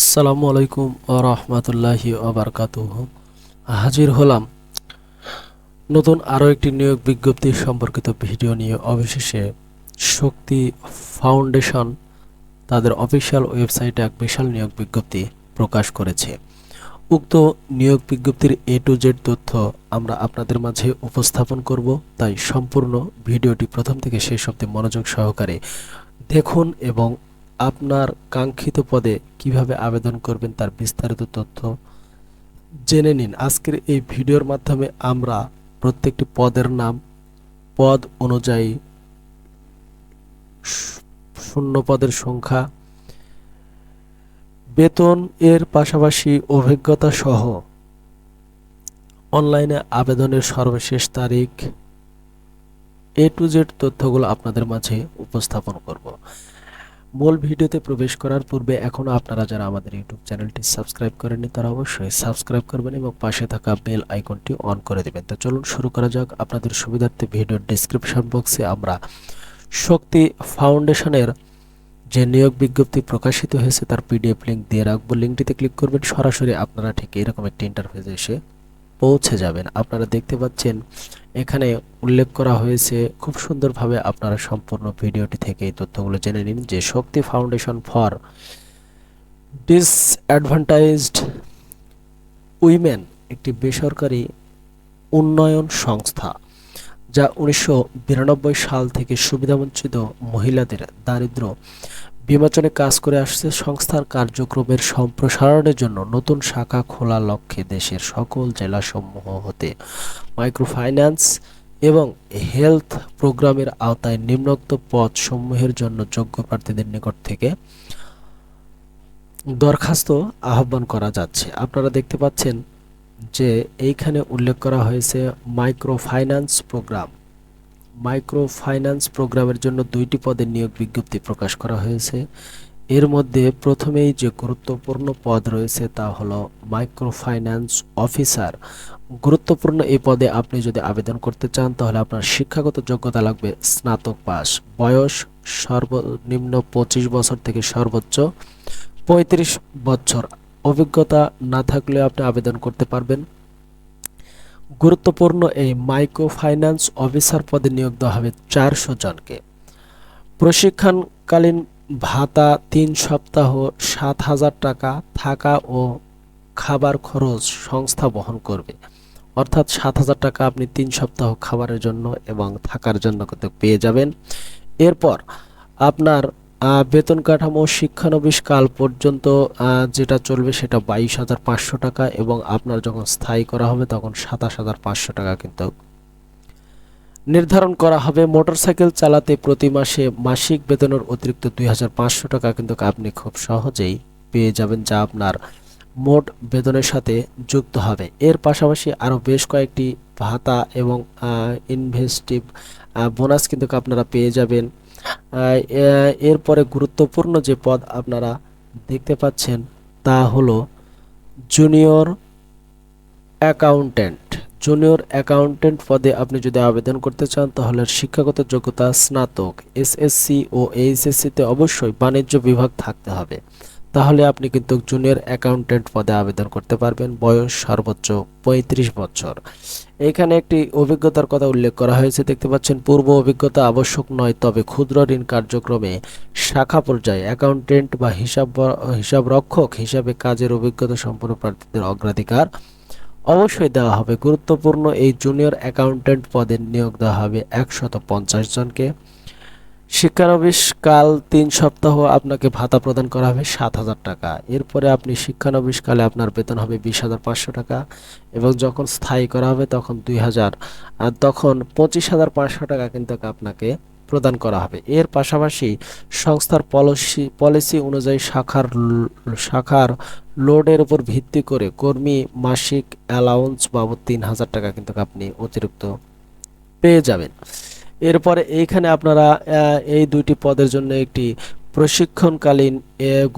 আসসালামু আলাইকুম ও রহমতুল্লাহি ওবরকাতুহ হাজির হলাম নতুন আরও একটি নিয়োগ বিজ্ঞপ্তি সম্পর্কিত ভিডিও নিয়ে। অবশেষে শক্তি ফাউন্ডেশন তাদের অফিসিয়াল ওয়েবসাইটে এক বিশাল নিয়োগ বিজ্ঞপ্তি প্রকাশ করেছে। উক্ত নিয়োগ বিজ্ঞপ্তির এ টু জেড তথ্য আমরা আপনাদের মাঝে উপস্থাপন করব, তাই সম্পূর্ণ ভিডিওটি প্রথম থেকে শেষ অবধি মনোযোগ সহকারে দেখুন এবং আপনার কাঙ্ক্ষিত পদে কীভাবে আবেদন করবেন তার বিস্তারিত তথ্য জেনে নিন। আজকের এই ভিডিওর মাধ্যমে আমরা প্রত্যেকটি পদের নাম, পদ অনুযায়ী শূন্য পদের সংখ্যা, বেতন এর পাশাপাশি অভিজ্ঞতা সহ অনলাইনে আবেদনের সর্বশেষ তারিখ এ টু জেড তথ্যগুলো আপনাদের মাঝে উপস্থাপন করব। মূল ভিডিওতে প্রবেশ করার পূর্বে এখনও আপনারা যারা আমাদের ইউটিউব চ্যানেলটি সাবস্ক্রাইব করেননি, তারা অবশ্যই সাবস্ক্রাইব করবেন এবং পাশে থাকা বেল আইকনটি অন করে দেবেন। তো চলুন শুরু করা যাক। আপনাদের সুবিধার্থে ভিডিওর ডিসক্রিপশন বক্সে আমরা শক্তি ফাউন্ডেশনের যে নিয়োগ বিজ্ঞপ্তি প্রকাশিত হয়েছে, তার পিডিএফ লিঙ্ক দিয়ে রাখব। লিঙ্কটিতে ক্লিক করবেন। সরাসরি আপনারা ঠিক এরকম একটি ইন্টারফেসে এসে পৌঁছে যাবেন। আপনারা দেখতে পাচ্ছেন, এখানে উল্লেখ করা হয়েছে খুব সুন্দরভাবে আপনারা সম্পূর্ণ ভিডিওটি থেকে এই তথ্যগুলো জেনে নিন যে Shakti foundation for disadvantaged women একটি বেসরকারি উন্নয়ন সংস্থা যা উনিশশো বিরানব্বই সাল থেকে সুবিধাবঞ্চিত মহিলাদের দারিদ্র বিমোচনে কাজ করে আসছে সংস্থার কার্যক্রমের সম্প্রসারণের জন্য নতুন শাখা খোলা লক্ষ্যে দেশের সকল জেলাসমূহ হতে মাইক্রোফাইন্যান্স এবং হেলথ প্রোগ্রামের আওতায় নিম্নোক্ত পদ সমূহের জন্য যোগ্য প্রার্থীদের নিকট থেকে দরখাস্ত আহ্বান করা যাচ্ছে। আপনারা দেখতে পাচ্ছেন যে এইখানে উল্লেখ করা হয়েছে micro finance program. Micro finance প্রোগ্রামের জন্য দুইটি পদের নিয়োগ বিজ্ঞপ্তি প্রকাশ করা হয়েছে। এর মধ্যে প্রথমেই যে গুরুত্বপূর্ণ পদ রয়েছে তা হলো মাইক্রো ফাইন্যান্স অফিসার। গুরুত্বপূর্ণ এই পদে আপনি যদি আবেদন করতে চান, তাহলে আপনার শিক্ষাগত যোগ্যতা লাগবে স্নাতক পাস। বয়স সর্বনিম্ন পঁচিশ বছর থেকে সর্বোচ্চ পঁয়ত্রিশ বছর। অভিজ্ঞতা না থাকলে আপনি আবেদন করতে পারবেন। গুরুত্বপূর্ণ এই মাইক্রো ফাইন্যান্স অফিসার পদে নিয়োগ দেওয়া হবে চারশো জনকে। প্রশিক্ষণকালীন ভাতা তিন সপ্তাহ, সাত হাজার টাকা থাকা ও খাবার খরচ সংস্থা বহন করবে। অর্থাৎ সাত হাজার টাকা আপনি তিন সপ্তাহ খাবারের জন্য এবং থাকার জন্য পেয়ে যাবেন। এরপর আপনার বেতন কাঠামো, শিক্ষানবিশ কাল পর্যন্ত যেটা চলবে সেটা বাইশ হাজার পাঁচশো টাকা এবং আপনার যখন স্থায়ী করা হবে তখন সাতাশ হাজার পাঁচশো টাকা কিন্তু নির্ধারণ করা হবে। মোটরসাইকেল চালাতে প্রতি মাসে মাসিক বেতনের অতিরিক্ত দুই হাজার পাঁচশো টাকা কিন্তু আপনি খুব সহজেই পেয়ে যাবেন, যা আপনার মোট বেতনের সাথে যুক্ত হবে। এর পাশাপাশি আরও বেশ কয়েকটি ভাতা এবং ইনভেস্টিভ বোনাস কিন্তু আপনারা পেয়ে যাবেন। এরপরে গুরুত্বপূর্ণ যে পদ আপনারা দেখতে পাচ্ছেন তা হলো জুনিয়র অ্যাকাউন্ট্যান্ট জুনিয়র অ্যাকাউন্ট্যান্ট পদে আপনি যদি আবেদন করতে চান, তাহলে শিক্ষাগত যোগ্যতা স্নাতক এসএসসি ও এইচএসসিতে অবশ্যই বাণিজ্য বিভাগ থাকতে হবে। তাহলে আপনি কিন্তু জুনিয়র অ্যাকাউন্ট্যান্ট পদে আবেদন করতে পারবেন। বয়স সর্বোচ্চ পঁয়ত্রিশ বছর। এখানে একটি অভিজ্ঞতার কথা উল্লেখ করা হয়েছে। দেখতে পাচ্ছেন, পূর্ব অভিজ্ঞতা আবশ্যক নয়, তবে ক্ষুদ্র ঋণ কার্যক্রমে শাখা পর্যায়ে অ্যাকাউন্টেন্ট বা হিসাব হিসাব রক্ষক হিসাবে কাজের অভিজ্ঞতা সম্পন্ন প্রার্থীদের অগ্রাধিকার অবশ্যই দেওয়া হবে। গুরুত্বপূর্ণ এই জুনিয়র অ্যাকাউন্ট্যান্ট পদে নিয়োগ দেওয়া হবে একশত পঞ্চাশ জনকে। শিক্ষানবিশ কাল তিন সপ্তাহ আপনাকে ভাতা প্রদান করা হবে সাত হাজার টাকা। এরপরে আপনি শিক্ষানবিশ কালে আপনার বেতন হবে বিশ হাজার পাঁচশো টাকা এবং যখন স্থায়ী করা হবে তখন দুই হাজার। আর তখন পঁচিশ হাজার পাঁচশো টাকা কিন্তু আপনাকে প্রদান করা হবে। এর পাশাপাশি সংস্থার পলিসি পলিসি অনুযায়ী শাখার শাখার লোডের উপর ভিত্তি করে কর্মী মাসিক অ্যালাউন্স বাবদ তিন হাজার টাকা কিন্তু আপনি অতিরিক্ত পেয়ে যাবেন। এরপরে এইখানে আপনারা এই দুইটি পদের জন্য একটি প্রশিক্ষণকালীন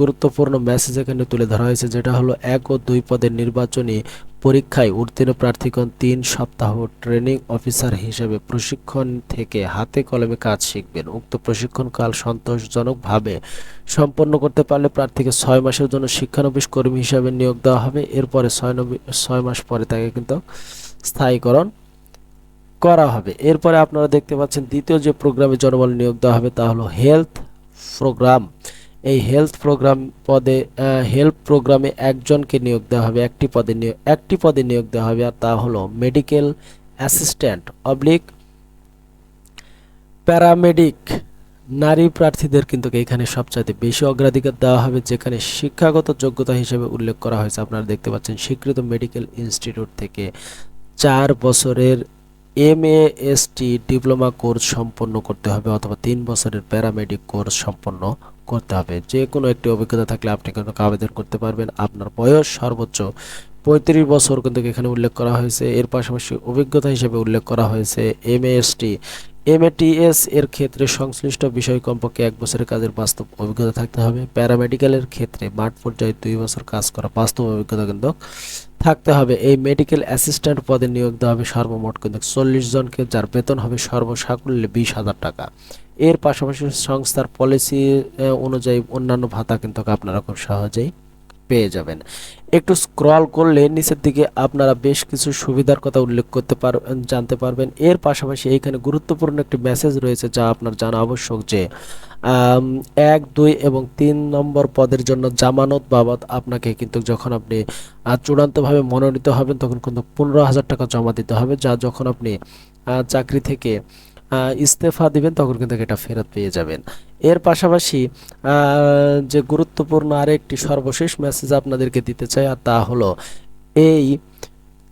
গুরুত্বপূর্ণ মেসেজ এখানে তুলে ধরা হয়েছে, যেটা হলো এক ও দুই পদের নির্বাচনী পরীক্ষায় উত্তীর্ণ প্রার্থীগণ তিন সপ্তাহ ট্রেনিং অফিসার হিসেবে প্রশিক্ষণ থেকে হাতে কলমে কাজ শিখবেন। উক্ত প্রশিক্ষণকাল সন্তোষজনকভাবে সম্পন্ন করতে পারলে প্রার্থীকে ছয় মাসের জন্য শিক্ষানবিশ কর্মী হিসাবে নিয়োগ দেওয়া হবে। এরপরে ছয় ছয় মাস পরে তাকে কিন্তু স্থায়ীকরণ করা হবে। এরপরে আপনারা দেখতে পাচ্ছেন দ্বিতীয় যে প্রোগ্রামে জনবল নিয়োগ দেওয়া হবে তা হলো হেলথ প্রোগ্রাম। এই হেলথ প্রোগ্রাম পদে হেলথ প্রোগ্রামে একজনকে নিয়োগ দেওয়া হবে, একটি পদে নিয়োগ, একটি পদে নিয়োগ দেওয়া হবে আর তা হলো মেডিকেল অ্যাসিস্ট্যান্ট অবলিক প্যারামেডিক। নারী প্রার্থীদের কিন্তু এখানে সবচাইতে বেশি অগ্রাধিকার দেওয়া হবে, যেখানে শিক্ষাগত যোগ্যতা হিসেবে উল্লেখ করা হয়েছে। আপনারা দেখতে পাচ্ছেন স্বীকৃত মেডিকেল ইনস্টিটিউট থেকে চার বছরের এম টি ডিপ্লোমা কোর্স সম্পন্ন করতে হবে অথবা তিন বছরের প্যারামেডিক কোর্স সম্পন্ন করতে হবে। যে কোনো একটি অভিজ্ঞতা থাকলে আপনি কিন্তু আবেদন করতে পারবেন। আপনার বয়স সর্বোচ্চ পঁয়ত্রিশ বছর কিন্তু এখানে উল্লেখ করা হয়েছে। এর পাশাপাশি অভিজ্ঞতা হিসেবে উল্লেখ করা হয়েছে এম এস টি এমএটিএস এর ক্ষেত্রে সংশ্লিষ্ট বিষয় কমপক্ষে এক বছরের কাজের বাস্তব অভিজ্ঞতা থাকতে হবে। প্যারামেডিক্যালের ক্ষেত্রে মাঠ পর্যায়ে দুই বছর কাজ করা বাস্তব অভিজ্ঞতা কিন্তু থাকতে হবে। এই মেডিকেল অ্যাসিস্ট্যান্ট পদে নিয়োগ দেওয়া হবে সর্বমোট কিন্তু চল্লিশ জনকে, যার বেতন হবে সর্বসাকুল্যে বিশ হাজার টাকা। এর পাশাপাশি সংস্থার পলিসি অনুযায়ী অন্যান্য ভাতা কিন্তু আপনারা খুব সহজেই পেয়ে যাবেন। একটু স্ক্রল করলে নিচের দিকে আপনারা বেশ কিছু সুবিধার কথা উল্লেখ করতে পার, জানতে পারবেন। এর পাশাপাশি এইখানে গুরুত্বপূর্ণ একটি মেসেজ রয়েছে যা আপনার জানা আবশ্যক যে এক, দুই এবং তিন নম্বর পদের জন্য জামানত বাবদ আপনাকে কিন্তু যখন আপনি চূড়ান্তভাবে মনোনীত হবেন তখন কিন্তু পনেরো হাজার টাকা জমা দিতে হবে, যা যখন আপনি চাকরি থেকে ইস্তফা দিবেন, তখন কিন্তু এটা ফেরত পেয়ে যাবেন। এর পাশাপাশি যে গুরুত্বপূর্ণ আরেকটি সর্বশেষ মেসেজ আপনাদেরকে দিতে চাই, আর তা হলো, এই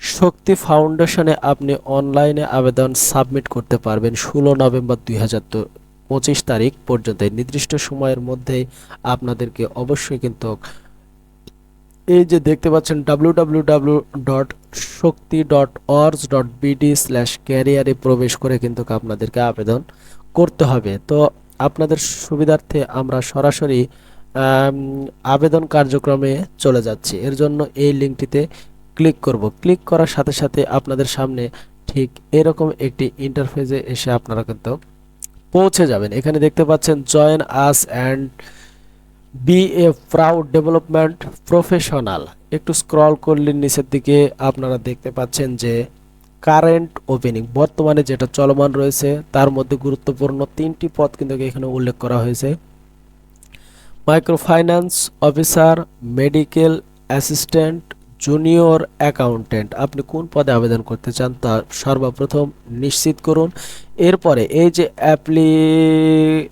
শক্তি ফাউন্ডেশনে আপনি অনলাইনে আবেদন সাবমিট করতে পারবেন ষোলো নভেম্বর দুই পঁচিশ তারিখ পর্যন্ত। নির্দিষ্ট সময়ের মধ্যে আপনাদেরকে অবশ্যই কিন্তু এই যে দেখতে পাচ্ছেন W W W dot Shakti dot org dot BD slash ক্যারিয়ারে প্রবেশ করে কিন্তু আপনাদেরকে আবেদন করতে হবে। তো আপনাদের সুবিধার্থে আমরা সরাসরি আবেদন কার্যক্রমে চলে যাচ্ছি। এর জন্য এই লিঙ্কটিতে ক্লিক করব। ক্লিক করার সাথে সাথে আপনাদের সামনে ঠিক এরকম একটি ইন্টারফেসে এসে আপনারা কিন্তু পৌঁছে যাবেন। এখানে দেখতে পাচ্ছেন join us and be a proud development professional একটু স্ক্রল করলে নিচের দিকে আপনারা দেখতে পাচ্ছেন যে কারেন্ট ওপেনিং বর্তমানে যেটা চলমান রয়েছে, তার মধ্যে গুরুত্বপূর্ণ তিনটি পদ কিন্তু এখানে উল্লেখ করা হয়েছে। Microfinance officer medical assistant junior accountant আপনি কোন পদে আবেদন করতে চান তা সর্বপ্রথম নিশ্চিত করুন। এরপরে এই যে অ্যাপ্লি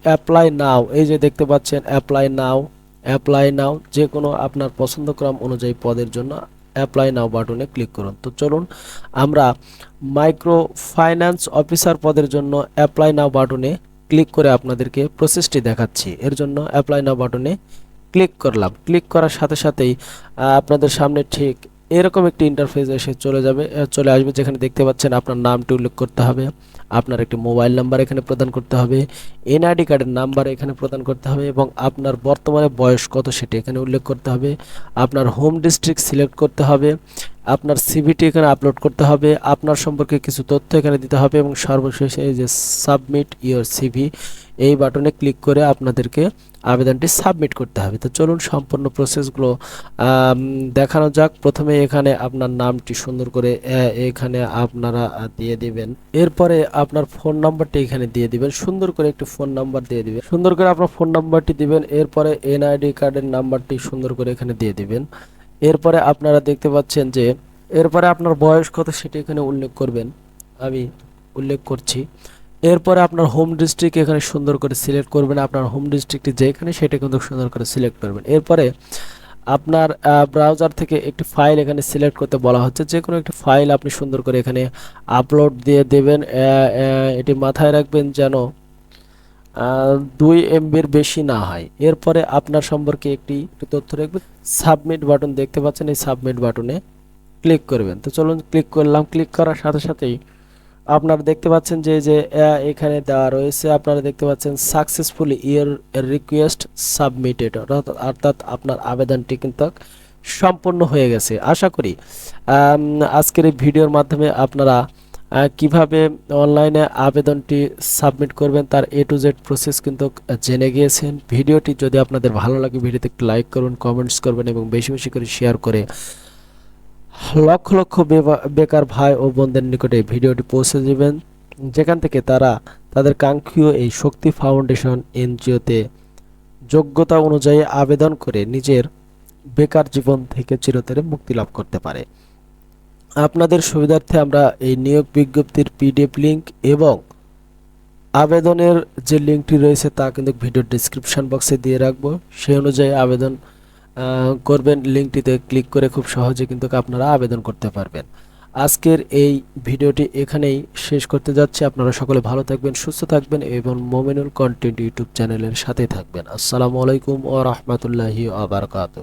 অ্যাপ্লাই নাও এই যে দেখতে পাচ্ছেন অ্যাপ্লাই নাও অ্যাপ্লাই নাও যে কোনো আপনার পছন্দক্রম অনুযায়ী পদের জন্য অ্যাপ্লাই নাও বাটনে ক্লিক করুন। তো চলুন, আমরা মাইক্রো ফাইন্যান্স অফিসার পদের জন্য অ্যাপ্লাই নাও বাটনে ক্লিক করে আপনাদেরকে প্রসেসটি দেখাচ্ছি। এর জন্য অ্যাপ্লাই নাও বাটনে ক্লিক করলাম। ক্লিক করার সাথে সাথেই আপনাদের সামনে ঠিক এরকম একটি ইন্টারফেস এসে চলে যাবে চলে আসবে যেখানে দেখতে পাচ্ছেন আপনার নামটি উল্লেখ করতে হবে, আপনার একটি মোবাইল নাম্বার এখানে প্রদান করতে হবে এনআইডি কার্ডের নাম্বার এখানে প্রদান করতে হবে এবং আপনার বর্তমানে বয়স কত সেটি এখানে উল্লেখ করতে হবে, আপনার হোম ডিস্ট্রিক্ট সিলেক্ট করতে হবে, আপনার সিভিটি এখানে আপলোড করতে হবে, আপনার সম্পর্কে কিছু তথ্য এখানে দিতে হবে এবং সর্বশেষ যে সাবমিট ইওর সিভি এই বাটনে ক্লিক করে আপনাদেরকে আবেদনটি সাবমিট করতে হবে। তো চলুন সম্পূর্ণ প্রসেসগুলো দেখানো যাক। প্রথমে এখানে আপনার নামটি সুন্দর করে এখানে আপনারা দিয়ে দিবেন। এরপরে আপনার ফোন নাম্বারটি এখানে দিয়ে দিবেন। সুন্দর করে একটি ফোন নাম্বার দিয়ে দিবেন। সুন্দর করে আপনার ফোন নাম্বারটি দিবেন। এরপরে এনআইডি কার্ডের নাম্বারটি সুন্দর করে এখানে দিয়ে দিবেন। এরপরে আপনারা দেখতে পাচ্ছেন যে, এরপরে আপনার বয়স কত সেটি এখানে উল্লেখ করবেন। আমি উল্লেখ করছি। এরপরে আপনার হোম ডিস্ট্রিক্ট এখানে সুন্দর করে সিলেক্ট করবেন। আপনার হোম ডিস্ট্রিক্টটি যেখানে সেটা কিন্তু সুন্দর করে সিলেক্ট করবেন। এরপরে আপনার ব্রাউজার থেকে একটি ফাইল এখানে সিলেক্ট করতে বলা হচ্ছে। যে কোনো একটি ফাইল আপনি সুন্দর করে এখানে আপলোড দিয়ে দেবেন। এটি মাথায় রাখবেন যেন দুই এমবির বেশি না হয়। এরপরে আপনার সম্পর্কে একটি তথ্য রাখবেন। সাবমিট বাটন দেখতে পাচ্ছেন। এই সাবমিট বাটনে ক্লিক করবেন। তো চলুন ক্লিক করলাম। ক্লিক করার সাথে সাথেই আপনারা দেখতে পাচ্ছেন যে যে এখানে দেওয়া রয়েছে, আপনারা দেখতে পাচ্ছেন সাকসেসফুলি ইয়ার রিকোয়েস্ট সাবমিটেড অর্থাৎ আপনার আবেদনটি কিন্তু সম্পন্ন হয়ে গেছে। আশা করি আজকের এই ভিডিওর মাধ্যমে আপনারা কীভাবে অনলাইনে আবেদনটি সাবমিট করবেন তার এ টু জেড প্রসেস কিন্তু জেনে গিয়েছেন। ভিডিওটি যদি আপনাদের ভালো লাগে, ভিডিওতে লাইক করুন কমেন্টস করবেন এবং বেশি বেশি করে শেয়ার করে লক্ষ লক্ষ বেকার ভাই ও বোনদের নিকটে ভিডিওটি পৌঁছে দেবেন। যেখান থেকে তারা তাদের কাঙ্ক্ষীয় এই শক্তি ফাউন্ডেশন এনজিওতে যোগ্যতা অনুযায়ী আবেদন করে নিজের বেকার জীবন থেকে চিরতরে মুক্তি লাভ করতে পারে। আপনাদের সুবিধার্থে আমরা এই নিয়োগ বিজ্ঞপ্তির পিডিএফ লিঙ্ক এবং আবেদনের যে লিঙ্কটি রয়েছে তা কিন্তু ভিডিও ডিসক্রিপশন বক্সে দিয়ে রাখব। সেই অনুযায়ী আবেদন করবেন। লিঙ্কটিতে ক্লিক করে খুব সহজে কিন্তু আপনারা আবেদন করতে পারবেন। আজকের এই ভিডিওটি এখানেই শেষ করতে যাচ্ছি। আপনারা সকলে ভালো থাকবেন, সুস্থ থাকবেন এবং মোমেনুল কন্টেন্ট ইউটিউব চ্যানেলের সাথে থাকবেন। আসসালামু আলাইকুম ও রহমতুল্লাহি আবরকাত